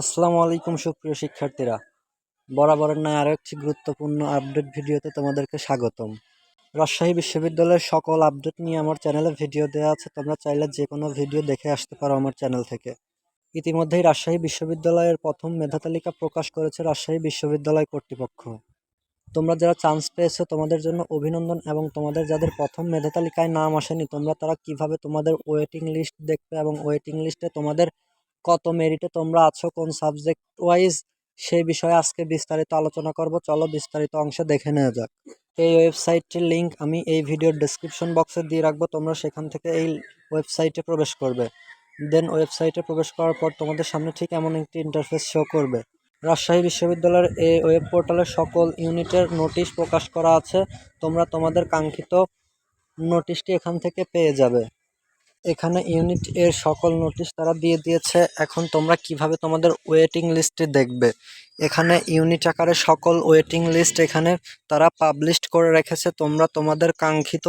আসসালামু আলাইকুম, সুপ্রিয় শিক্ষার্থীরা। বরাবরের নয়, আরও একটি গুরুত্বপূর্ণ আপডেট ভিডিওতে তোমাদেরকে স্বাগতম। রাজশাহী বিশ্ববিদ্যালয়ের সকল আপডেট নিয়ে আমার চ্যানেলে ভিডিও দেওয়া আছে, তোমরা চাইলে যে কোনো ভিডিও দেখে আসতে পারো আমার চ্যানেল থেকে। ইতিমধ্যেই রাজশাহী বিশ্ববিদ্যালয়ের প্রথম মেধা তালিকা প্রকাশ করেছে রাজশাহী বিশ্ববিদ্যালয় কর্তৃপক্ষ। তোমরা যারা চান্স পেয়েছ, তোমাদের জন্য অভিনন্দন এবং তোমাদের যাদের প্রথম মেধা তালিকায় নাম আসেনি, তোমরা তারা কীভাবে তোমাদের ওয়েটিং লিস্ট দেখবে এবং ওয়েটিং লিস্টে তোমাদের কত মেরিটে তোমরা আছো, কোন সাবজেক্ট ওয়াইজ সেই বিষয়ে আজকে বিস্তারিত আলোচনা করব। চলো বিস্তারিত অংশে দেখে নেওয়া যাক। এই ওয়েবসাইটটির লিংক আমি এই ভিডিওর ডেসক্রিপশন বক্সে দিয়ে রাখব, তোমরা সেখান থেকে এই ওয়েবসাইটে প্রবেশ করবে। দেন ওয়েবসাইটে প্রবেশ করার পর তোমাদের সামনে ঠিক এমন একটি ইন্টারফেস শো করবে। রাজশাহী বিশ্ববিদ্যালয়ের এই ওয়েব পোর্টালে সকল ইউনিটের নোটিশ প্রকাশ করা আছে। তোমরা তোমাদের কাঙ্ক্ষিত নোটিশটি এখান থেকে পেয়ে যাবে। এখানে ইউনিট এর সকল নোটিশ তারা দিয়ে দিয়েছে। এখন তোমরা কীভাবে তোমাদের ওয়েটিং লিস্টে দেখবে? এখানে ইউনিট আকারে সকল ওয়েটিং লিস্ট এখানে তারা পাবলিশ করে রেখেছে। তোমরা তোমাদের কাঙ্ক্ষিত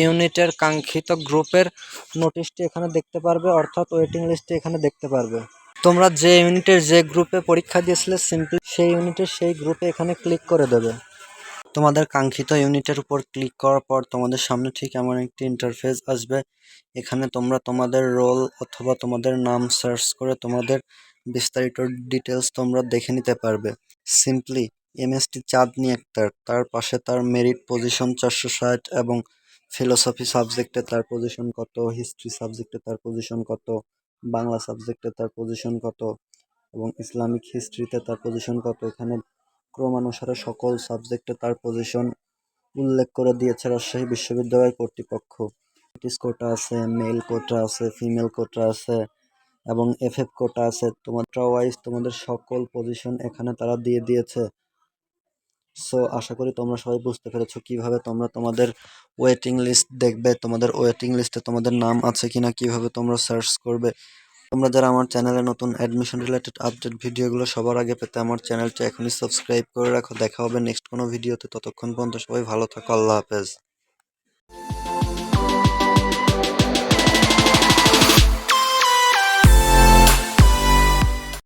ইউনিটের কাঙ্ক্ষিত গ্রুপের নোটিশটি এখানে দেখতে পারবে, অর্থাৎ ওয়েটিং লিস্টটি এখানে দেখতে পারবে। তোমরা যে ইউনিটের যে গ্রুপে পরীক্ষা দিয়েছিলে সিম্পলি সেই ইউনিটের সেই গ্রুপে এখানে ক্লিক করে দেবে। তোমাদের কাঙ্ক্ষিত ইউনিটের উপর ক্লিক করার পর তোমাদের সামনে ঠিক এমন একটি ইন্টারফেস আসবে। এখানে তোমরা তোমাদের রোল অথবা তোমাদের নাম সার্চ করে তোমাদের বিস্তারিত ডিটেলস তোমরা দেখে নিতে পারবে। সিম্পলি এমএসটি চাঁদনি আক্তার তার পাশে তার মেরিট পজিশন চারশো ষাট এবং ফিলোসফি সাবজেক্টে তার পজিশন কত হিস্ট্রি সাবজেক্টে তার পজিশন কত, বাংলা সাবজেক্টে তার পজিশন কত এবং ইসলামিক হিস্ট্রিতে তার পজিশন কত। এখানে ক্রমানুসারে সকল সাবজেক্টে তার পজিশন উল্লেখ করে দিয়েছে রাজশাহী বিশ্ববিদ্যালয় কর্তৃপক্ষ। ব্রিটিশ কোটা আছে মেল কোটা আছে ফিমেল কোটা আছে, এবং এফ এফ কোটা আছে। তোমাদের ওয়াইজ তোমাদের সকল পজিশন এখানে তারা দিয়ে দিয়েছে। সো আশা করি তোমরা সবাই বুঝতে পেরেছ কীভাবে তোমরা তোমাদের ওয়েটিং লিস্ট দেখবে, তোমাদের ওয়েটিং লিস্টে তোমাদের নাম আছে কিনা, কীভাবে তোমরা সার্চ করবে। তোমরা যারা আমার চ্যানেলে নতুন অ্যাডমিশন রিলেটেড আপডেট ভিডিওগুলো সবার আগে পেতে আমার চ্যানেলটা এখনই সাবস্ক্রাইব করে রাখো। দেখা হবে নেক্সট কোনো ভিডিওতে। ততক্ষণ পর্যন্ত সবাই ভালো থাকো। আল্লাহ হাফেজ।